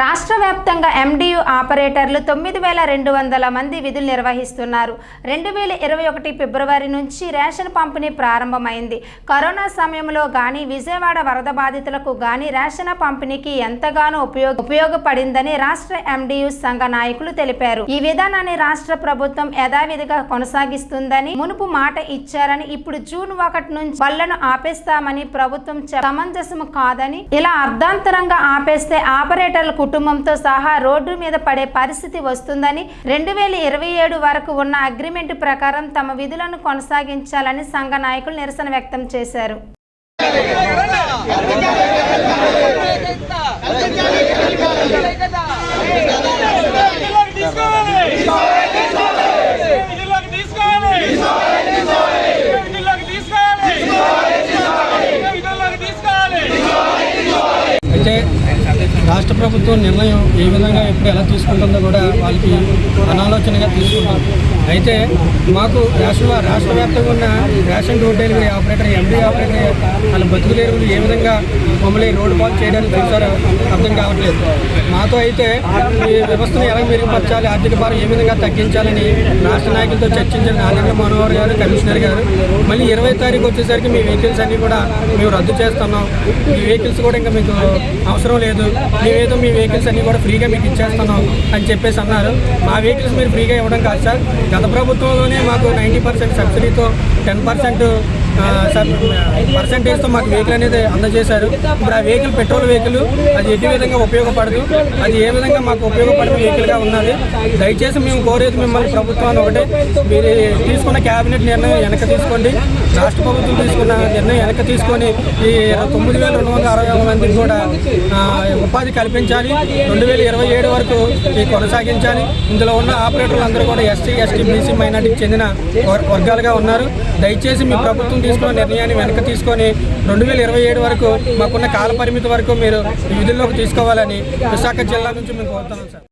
రాష్ట్ర వ్యాప్తంగా ఎండియు ఆపరేటర్లు తొమ్మిది వేల రెండు వందల మంది విధులు నిర్వహిస్తున్నారు. రెండు వేల ఇరవై ఒకటి ఫిబ్రవరి నుంచి రేషన్ పంపిణీ ప్రారంభమైంది. కరోనా సమయంలో కానీ విజయవాడ వరద బాధితులకు కానీ రేషన్ పంపిణీకి ఎంతగానో ఉపయోగ ఉపయోగపడిందని రాష్ట్ర ఎండియు సంఘ నాయకులు తెలిపారు. ఈ విధానాన్ని రాష్ట్ర ప్రభుత్వం యథావిధిగా కొనసాగిస్తుందని మునుపు మాట ఇచ్చారని ఇప్పుడు జూన్ ఒకటి నుంచి బళ్ళను ఆపేస్తామని ప్రభుత్వం సమంజసము కాదని ఇలా అర్ధాంతరంగా ఆపేస్తే ఆపరేటర్ల కుటుంబంతో సహా రోడ్డు మీద పడే పరిస్థితి వస్తుందని రెండు వేల ఇరవై ఏడు వరకు ఉన్న అగ్రిమెంట్ ప్రకారం తమ విధులను కొనసాగించాలని సంఘ నాయకులు నిరసన వ్యక్తం చేశారు. అయితే రాష్ట్ర ప్రభుత్వం నిర్ణయం ఏ విధంగా ఎప్పుడు ఎలా తీసుకుంటుందో కూడా వాళ్ళకి అనాలోచనగా తీసుకుంటారు అయితే మాకు రాష్ట్ర రాష్ట్ర వ్యాప్తంగా ఉన్న ration door delivery operator MD operator వాళ్ళ బతుకు ఏ విధంగా మమ్మల్ని రోడ్డు పాలు చేయడానికి చూసారో అర్థం కావట్లేదు. మాతో అయితే ఈ వ్యవస్థను ఎలా మెరుగుపరచాలి ఆర్థిక భారం ఏ విధంగా తగ్గించాలని రాష్ట్ర నాయకులతో చర్చించిన నారాయణ మనోహర్ గారు కమిషనర్ గారు మళ్ళీ ఇరవై తారీఖు వచ్చేసరికి మీ వెహికల్స్ అన్నీ కూడా మేము రద్దు చేస్తున్నాం. మీ వెహికల్స్ కూడా ఇంకా మీకు అవసరం లేదు. మేమేదో మీ వెహికల్స్ అన్నీ కూడా ఫ్రీగా మీకు ఇచ్చేస్తున్నాం అని చెప్పేసి అన్నారు. మా వెహికల్స్ మీరు ఫ్రీగా ఇవ్వడం కాదు సార్. గత ప్రభుత్వంలోనే మాకు నైంటీ పర్సెంట్ సబ్సిడీతో టెన్ పర్సెంట్ పర్సెంటేజ్తో మాకు వెహికల్ అనేది అందజేశారు. ఇప్పుడు ఆ వెహికల్ పెట్రోల్ వెహికల్ అది ఎట్టి విధంగా ఉపయోగపడదు. అది ఏ విధంగా మాకు ఉపయోగపడే వెహికల్గా ఉన్నది. దయచేసి మేము కోరేది మిమ్మల్ని ప్రభుత్వాన్ని ఒకటే. మీరు తీసుకున్న క్యాబినెట్ నిర్ణయం వెనక తీసుకోండి. రాష్ట్ర ప్రభుత్వం తీసుకున్న నిర్ణయం వెనక తీసుకొని ఈ తొమ్మిది వేల రెండు వందల అరవై మందికి కూడా ఉపాధి కల్పించాలి. రెండు వేల ఇరవై ఏడు వరకు ఈ కొనసాగించాలి. ఇందులో ఉన్న ఆపరేటర్లు అందరూ కూడా ఎస్సీ ఎస్టీ బీసీ మైనార్టీకి చెందిన వర్- వర్గాలుగా ఉన్నారు. దయచేసి మీ ప్రభుత్వం తీసుకున్న నిర్ణయాన్ని వెనక తీసుకొని రెండు వేల ఇరవై ఏడు వరకు మాకున్న కాల పరిమితి వరకు మీరు విధుల్లోకి తీసుకోవాలని విశాఖ జిల్లా నుంచి మేము కోరుతున్నాం సార్.